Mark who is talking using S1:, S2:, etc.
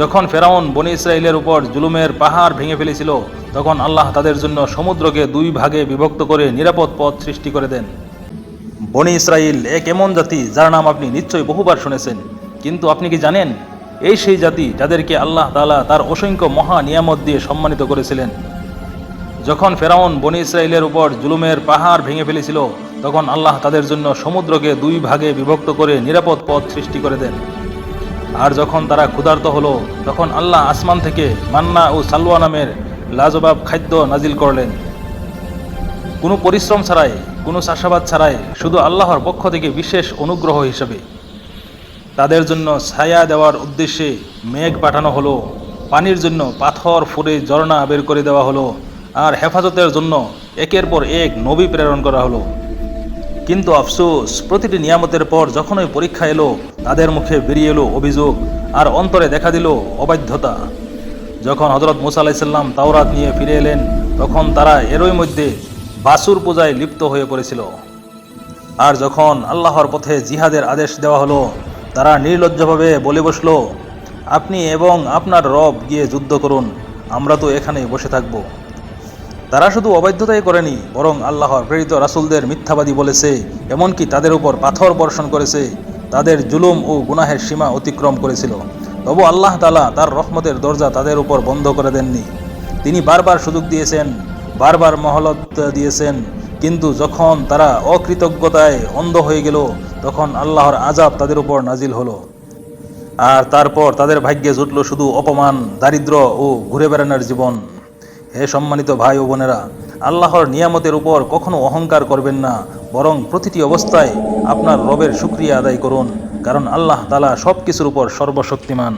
S1: যখন ফেরাউন বনি ইসরায়েলের উপর জুলুমের পাহাড় ভেঙে ফেলেছিল, তখন আল্লাহ তাদের জন্য সমুদ্রকে দুই ভাগে বিভক্ত করে নিরাপদ পথ সৃষ্টি করে দেন। বনি ইসরায়েল এক এমন জাতি যার নাম আপনি নিশ্চয়ই বহুবার শুনেছেন। কিন্তু আপনি কি জানেন, এই সেই জাতি যাদেরকে আল্লাহ তালা তার অসংখ্য মহা নিয়ামত দিয়ে সম্মানিত করেছিলেন? যখন ফেরাউন বনি ইসরায়েলের উপর জুলুমের পাহাড় ভেঙে ফেলেছিল, তখন আল্লাহ তাদের জন্য সমুদ্রকে দুই ভাগে বিভক্ত করে নিরাপদ পথ সৃষ্টি করে দেন। আর যখন তারা ক্ষুধার্ত হলো, তখন আল্লাহ আসমান থেকে মান্না ও সালওয়া নামের লাজবাব খাদ্য নাজিল করলেন। কোনো পরিশ্রম ছাড়াই, কোনো চাষাবাদ ছাড়াই শুধু আল্লাহর পক্ষ থেকে বিশেষ অনুগ্রহ হিসেবে। তাদের জন্য ছায়া দেওয়ার উদ্দেশ্যে মেঘ পাঠানো হলো, পানির জন্য পাথর ফুরে ঝর্ণা বের করে দেওয়া হলো, আর হেফাজতের জন্য একের পর এক নবী প্রেরণ করা হলো। কিন্তু আফসোস, প্রতিটি নিয়ামতের পর যখন ওই পরীক্ষা এলো, তাদের মুখে বেরিয়ে এলো অভিযোগ আর অন্তরে দেখা দিল অবাধ্যতা। যখন হজরত মুসা আলাইসাল্লাম তাওরাত নিয়ে ফিরে এলেন, তখন তারা এরই মধ্যে বাসুর পূজায় লিপ্ত হয়ে পড়েছিল। আর যখন আল্লাহর পথে জিহাদের আদেশ দেওয়া হলো, তারা নির্লজ্জভাবে বলে বসল, আপনি এবং আপনার রব গিয়ে যুদ্ধ করুন, আমরা তো এখানে বসে থাকব। তারা শুধু অবাধ্যতাই করেনি, বরং আল্লাহর প্রেরিত রাসুলদের মিথ্যাবাদী বলেছে, এমনকি তাদের উপর পাথর বর্ষণ করেছে, তাদের জুলুম ও গুনাহের সীমা অতিক্রম করেছিল। তবু আল্লাহ তালা তার রহমতের দরজা তাদের উপর বন্ধ করে দেননি। তিনি বারবার সুযোগ দিয়েছেন, বারবার মহলত দিয়েছেন, কিন্তু যখন তারা অকৃতজ্ঞতায় অন্ধ হয়ে গেল, তখন আল্লাহর আজাব তাদের উপর নাজিল হলো। আর তারপর তাদের ভাগ্যে জুটল শুধু অপমান, দারিদ্র ও ঘুরে বেড়ানোর জীবন। হে সম্মানিত ভাই ও বোনেরা, আল্লাহর নিয়ামতের উপর কখনো অহংকার করবেন না, বরং প্রতিটি অবস্থায় আপনার রবের শুক্রিয়া আদায় করুন, কারণ আল্লাহ তালা সব কিছুর উপর সর্বশক্তিমান।